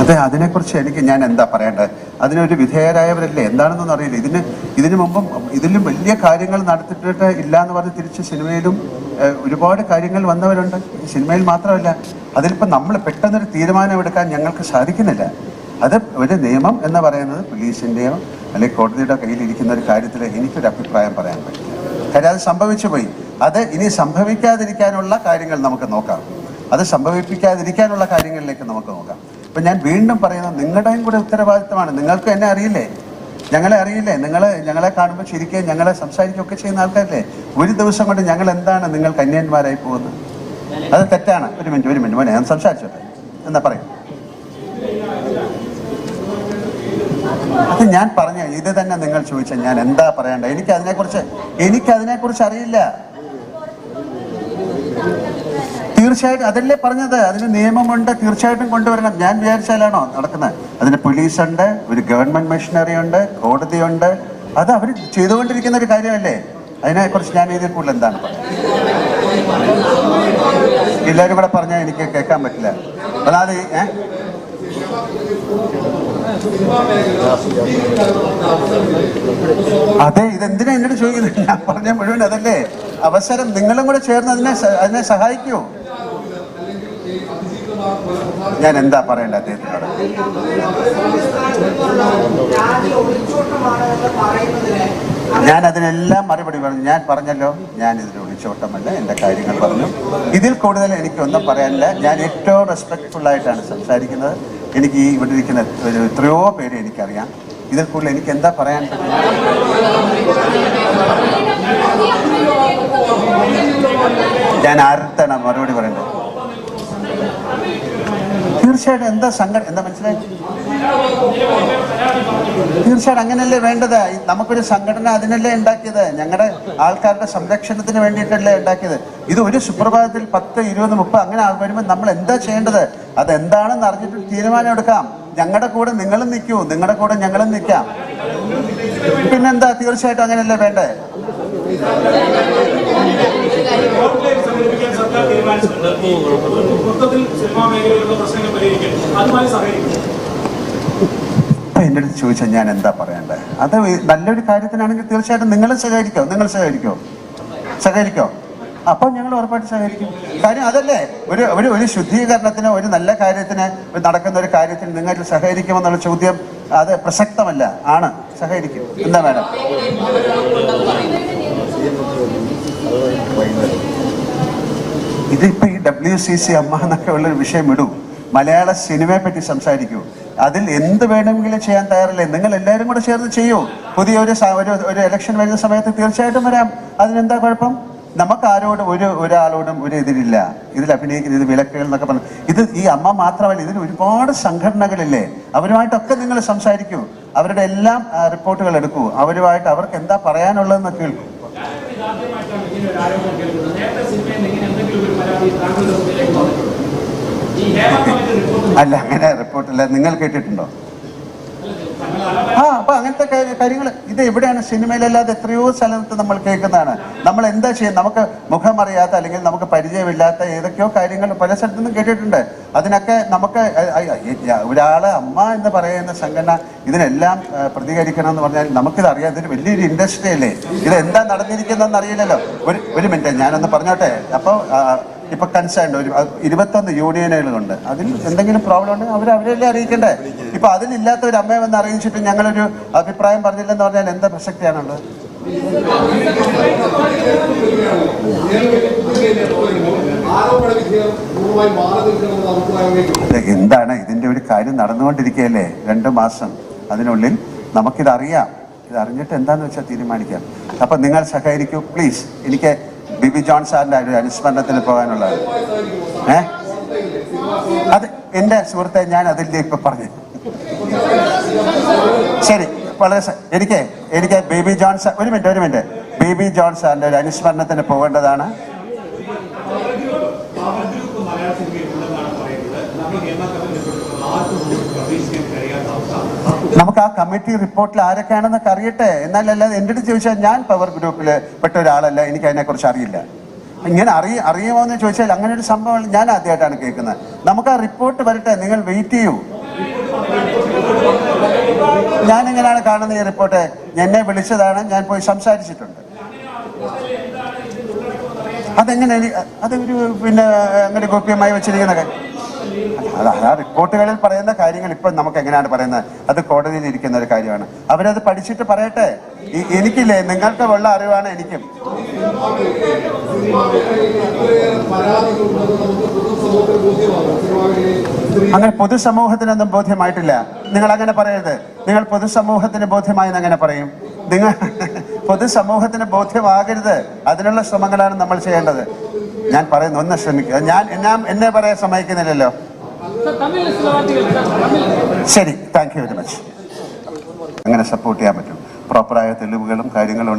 അതെ അതിനെക്കുറിച്ച് എനിക്ക് ഞാൻ എന്താ പറയേണ്ടത്? അതിനൊരു വിധേയരായവരല്ലേ? എന്താണെന്നൊന്നും അറിയില്ല. ഇതിന് ഇതിനു മുമ്പും ഇതിലും വലിയ കാര്യങ്ങൾ നടത്തിയിട്ട് ഇല്ല എന്ന് പറഞ്ഞ് തിരിച്ച് സിനിമയിലും ഒരുപാട് കാര്യങ്ങൾ വന്നവരുണ്ട്. സിനിമയിൽ മാത്രമല്ല അതിലിപ്പോൾ നമ്മൾ പെട്ടെന്നൊരു തീരുമാനം എടുക്കാൻ ഞങ്ങൾക്ക് സാധിക്കുന്നില്ല. അത് ഒരു നിയമം എന്ന് പറയുന്നത് പോലീസിന്റെയോ അല്ലെങ്കിൽ കോടതിയുടെ കയ്യിലിരിക്കുന്ന ഒരു കാര്യത്തിൽ എനിക്കൊരു അഭിപ്രായം പറയാൻ പറ്റില്ല കാര്യം അത് സംഭവിച്ചു പോയി. അത് ഇനി സംഭവിക്കാതിരിക്കാനുള്ള കാര്യങ്ങൾ നമുക്ക് നോക്കാം. അത് സംഭവിപ്പിക്കാതിരിക്കാനുള്ള കാര്യങ്ങളിലേക്ക് നമുക്ക് നോക്കാം. ഇപ്പം ഞാൻ വീണ്ടും പറയുന്നത് നിങ്ങളുടെയും കൂടെ ഉത്തരവാദിത്തമാണ്. നിങ്ങൾക്ക് എന്നെ അറിയില്ലേ? ഞങ്ങളെ അറിയില്ലേ? നിങ്ങൾ ഞങ്ങളെ കാണുമ്പോൾ ചിരിക്കുകയും ഞങ്ങളെ സംസാരിക്കുകയൊക്കെ ചെയ്യുന്ന ആൾക്കാരല്ലേ? ഒരു ദിവസം കൊണ്ട് ഞങ്ങൾ എന്താണ് നിങ്ങൾ കന്യന്മാരായി പോകുന്നത്? അത് തെറ്റാണ്. ഒരു മിനിറ്റ് ഒരു മിനിറ്റ്. മോനെ ഞാൻ സംസാരിച്ചോട്ടെ. എന്നാ പറയും. അത് ഞാൻ പറഞ്ഞു ഇത് തന്നെ നിങ്ങൾ ചോദിച്ച ഞാൻ എന്താ പറയണ്ട എനിക്ക് അതിനെക്കുറിച്ച് എനിക്ക് അതിനെക്കുറിച്ച് അറിയില്ല. തീർച്ചയായിട്ടും അതല്ലേ പറഞ്ഞത്? അതിന് നിയമമുണ്ട് തീർച്ചയായിട്ടും കൊണ്ടുവരണം. ഞാൻ വിചാരിച്ചാലാണോ നടക്കുന്നത്? അതിന് പോലീസുണ്ട് ഒരു ഗവൺമെന്റ് മെഷീനറി ഉണ്ട് കോടതിയുണ്ട്. അത് അവർ ചെയ്തുകൊണ്ടിരിക്കുന്ന ഒരു കാര്യമല്ലേ? അതിനെക്കുറിച്ച് ഞാൻ ഇതിൽ കൂടുതൽ എന്താണ് എല്ലാവരും ഇവിടെ പറഞ്ഞാൽ എനിക്ക് കേൾക്കാൻ പറ്റില്ല. അതായത് ഏഹ് അതെ ഇതെന്തിനാ എന്നോട് ചോദിക്കുന്നത്? ഞാൻ പറഞ്ഞ മുഴുവൻ അതല്ലേ. അവസരം നിങ്ങളും കൂടെ ചേർന്ന് അതിനെ അതിനെ സഹായിക്കൂ. ഞാൻ എന്താ പറയണ്ട അദ്ദേഹത്തിനോട്? ഞാൻ അതിനെല്ലാം മറുപടി പറഞ്ഞു. ഞാൻ പറഞ്ഞല്ലോ ഞാൻ ഇതിൽ ഒളിച്ചോട്ടമല്ല എന്റെ കാര്യങ്ങൾ പറഞ്ഞു. ഇതിൽ കൂടുതൽ എനിക്കൊന്നും പറയാനില്ല. ഞാൻ ഏറ്റവും റെസ്പെക്ട്ഫുൾ ആയിട്ടാണ് സംസാരിക്കുന്നത്. എനിക്ക് ഇവിടെ ഇരിക്കുന്ന എത്രയോ പേര് എനിക്കറിയാം. ഇതിൽ കൂടുതൽ എനിക്ക് എന്താ പറയാൻ ഞാൻ ആരുടെ മറുപടി പറയണ്ടത്? തീർച്ചയായിട്ടും എന്താ സങ്കടം? എന്താ മനസ്സിലായി? തീർച്ചയായിട്ടും അങ്ങനെയല്ലേ വേണ്ടത്. നമുക്കൊരു സംഘടന അതിനല്ലേ ഉണ്ടാക്കിയത്? ഞങ്ങളുടെ ആൾക്കാരുടെ സംരക്ഷണത്തിന് വേണ്ടിയിട്ടല്ലേ ഉണ്ടാക്കിയത്. ഇത് ഒരു സുപ്രഭാതത്തിൽ പത്ത് ഇരുപത് മുപ്പത് അങ്ങനെ വരുമ്പോൾ നമ്മൾ എന്താ ചെയ്യേണ്ടത്? അതെന്താണെന്ന് അറിഞ്ഞിട്ട് തീരുമാനം എടുക്കാം. ഞങ്ങളുടെ കൂടെ നിങ്ങളും നിൽക്കൂ നിങ്ങളുടെ കൂടെ ഞങ്ങളും നിൽക്കാം പിന്നെന്താ? തീർച്ചയായിട്ടും അങ്ങനെയല്ലേ വേണ്ടേ? എന്റെ അടുത്ത് ചോദിച്ചാൽ ഞാൻ എന്താ പറയണ്ടേ? അത് നല്ലൊരു കാര്യത്തിനാണെങ്കിൽ തീർച്ചയായിട്ടും നിങ്ങൾ സഹകരിക്കോ. നിങ്ങൾ സഹകരിക്കോ? സഹകരിക്കോ? അപ്പോൾ ഞങ്ങൾ ഉറപ്പായിട്ട് സഹകരിക്കും. കാര്യം അതല്ലേ? ഒരു ഒരു ഒരു ശുദ്ധീകരണത്തിന് ഒരു നല്ല കാര്യത്തിന് നടക്കുന്ന ഒരു കാര്യത്തിന് നിങ്ങൾ സഹകരിക്കുമെന്നുള്ള ചോദ്യം അത് പ്രസക്തമല്ല. ആണ്. സഹകരിക്കും. എന്താ മാഡം? ഇതിപ്പോ ഈ ഡബ്ല്യു സി സി അമ്മ എന്നൊക്കെ ഉള്ളൊരു വിഷയം ഇടൂ. മലയാള സിനിമയെ പറ്റി സംസാരിക്കൂ. അതിൽ എന്ത് വേണമെങ്കിലും ചെയ്യാൻ തയ്യാറല്ലേ? നിങ്ങൾ എല്ലാവരും കൂടെ ചേർന്ന് ചെയ്യൂ. പുതിയ ഒരു ഒരു ഇലക്ഷൻ വരുന്ന സമയത്ത് തീർച്ചയായിട്ടും വരാം. അതിനെന്താ കുഴപ്പം? നമുക്ക് ആരോടും ഒരു ഒരാളോടും ഒരു എതിരില്ല ഇതിൽ അഭിനയിക്കുന്ന ഇത് വിലക്കുകൾ എന്നൊക്കെ പറഞ്ഞു ഇത് ഈ അമ്മ മാത്രമല്ല ഇതിൽ ഒരുപാട് സംഘടനകളില്ലേ? അവരുമായിട്ടൊക്കെ നിങ്ങൾ സംസാരിക്കൂ. അവരുടെ എല്ലാം റിപ്പോർട്ടുകൾ എടുക്കൂ. അവരുമായിട്ട് അവർക്ക് എന്താ പറയാനുള്ളതെന്ന് കേൾക്കൂ. അല്ല അങ്ങനെ റിപ്പോർട്ടില്ല. നിങ്ങൾ കേട്ടിട്ടുണ്ടോ? ആ അപ്പൊ അങ്ങനത്തെ കാര്യങ്ങൾ ഇത് എവിടെയാണ്? സിനിമയിലല്ലാതെ എത്രയോ സ്ഥലത്ത് നമ്മൾ കേൾക്കുന്നതാണ്. നമ്മൾ എന്താ ചെയ്യുക നമുക്ക് മുഖം അറിയാത്ത അല്ലെങ്കിൽ നമുക്ക് പരിചയമില്ലാത്ത ഏതൊക്കെയോ കാര്യങ്ങൾ പല സ്ഥലത്തു നിന്നും കേട്ടിട്ടുണ്ട്. അതിനൊക്കെ നമുക്ക് ഒരാളെ അമ്മ എന്ന് പറയുന്ന സംഘടന ഇതിനെല്ലാം പ്രതികരിക്കണം എന്ന് പറഞ്ഞാൽ നമുക്കിത് അറിയാം. ഇതൊരു വലിയൊരു ഇൻഡസ്ട്രി അല്ലേ? ഇത് എന്താ നടന്നിരിക്കുന്നതെന്ന് അറിയില്ലല്ലോ. ഒരു ഒരു മിനിറ്റ് ഞാനൊന്ന് പറഞ്ഞോട്ടെ? അപ്പോൾ ഇപ്പൊ കൺസേൺ ഒരു ഇരുപത്തൊന്ന് യൂണിയനുകളുണ്ട് അതിൽ എന്തെങ്കിലും പ്രോബ്ലം ഉണ്ടെങ്കിൽ അവർ അവരെല്ലാം അറിയിക്കണ്ടേ? ഇപ്പൊ അതിലില്ലാത്ത ഒരു അമ്മയെ വന്ന് അറിയിച്ചിട്ട് ഞങ്ങളൊരു അഭിപ്രായം പറഞ്ഞില്ലെന്ന് പറഞ്ഞാൽ എന്താ പ്രസക്തിയാണുള്ളത്? എന്താണ് ഇതിന്റെ ഒരു കാര്യം നടന്നുകൊണ്ടിരിക്കുകയല്ലേ? രണ്ട് മാസം അതിനുള്ളിൽ നമുക്കിതറിയാം. ഇത് അറിഞ്ഞിട്ട് എന്താന്ന് വെച്ചാൽ തീരുമാനിക്കാം. അപ്പൊ നിങ്ങൾ സഹകരിക്കൂ. പ്ലീസ് എനിക്ക് ബിബി ജോൺ സാറിന്റെ ഒരു അനുസ്മരണത്തിന് പോകാനുള്ളത്. ഏ? അത് എന്റെ സുഹൃത്തെ ഞാൻ അതിന്റെ ഇപ്പൊ പറഞ്ഞു. ശരി വളരെ എനിക്ക് എനിക്ക് ബേബി ജോൺസ് ഒരു മിനിറ്റ് ഒരു മിനിറ്റ്. ബേബി ജോൺ സാറിന്റെ ഒരു അനുസ്മരണത്തിന് പോകേണ്ടതാണ്. നമുക്ക് ആ കമ്മിറ്റി റിപ്പോർട്ടിൽ ആരൊക്കെയാണെന്നൊക്കെ അറിയട്ടെ. എന്നാലല്ലാതെ എന്റെ അടുത്ത് ചോദിച്ചാൽ ഞാൻ പവർ ഗ്രൂപ്പിൽ പെട്ട ഒരാളല്ല. എനിക്ക് അതിനെക്കുറിച്ച് അറിയില്ല. ഇങ്ങനെ അറിയ അറിയുമോ എന്ന് ചോദിച്ചാൽ അങ്ങനെ ഒരു സംഭവം ഞാൻ ആദ്യമായിട്ടാണ് കേൾക്കുന്നത്. നമുക്ക് ആ റിപ്പോർട്ട് വരട്ടെ. നിങ്ങൾ വെയിറ്റ് ചെയ്യൂ. ഞാൻ എങ്ങനെയാണ് കാണുന്നത് ഈ റിപ്പോർട്ട്? എന്നെ വിളിച്ചതാണ് ഞാൻ പോയി സംസാരിച്ചിട്ടുണ്ട്. അതെങ്ങനെ അത് അതൊരു പിന്നെ അങ്ങനെ ഗോപ്യമായി വെച്ചിരിക്കുന്ന കാര്യം. ആ റിപ്പോർട്ടുകളിൽ പറയുന്ന കാര്യങ്ങൾ ഇപ്പം നമുക്ക് എങ്ങനെയാണ് പറയുന്നത്? അത് കോടതിയിൽ ഇരിക്കുന്ന ഒരു കാര്യമാണ്. അവരത് പഠിച്ചിട്ട് പറയട്ടെ. എനിക്കില്ലേ നിങ്ങൾക്ക് ഉള്ള അറിവാണ് എനിക്കും. അങ്ങനെ പൊതുസമൂഹത്തിനൊന്നും ബോധ്യമായിട്ടില്ല. നിങ്ങൾ അങ്ങനെ പറയരുത്. നിങ്ങൾ പൊതുസമൂഹത്തിന് ബോധ്യമായെന്ന് അങ്ങനെ പറയും. നിങ്ങൾ പൊതുസമൂഹത്തിന് ബോധ്യമാകരുത്. അതിനുള്ള ശ്രമങ്ങളാണ് നമ്മൾ ചെയ്യേണ്ടത്. ഞാൻ പറയുന്നു ഒന്ന് ശ്രമിക്കുക. ഞാൻ എന്നാ എന്നെ പറയാൻ സമ്മതിക്കുന്നില്ലല്ലോ. ശരി താങ്ക് യു വെരി മച്ച് അങ്ങനെ സപ്പോർട്ട് ചെയ്യാൻ പറ്റും. പ്രോപ്പറായ തെളിവുകളും കാര്യങ്ങളും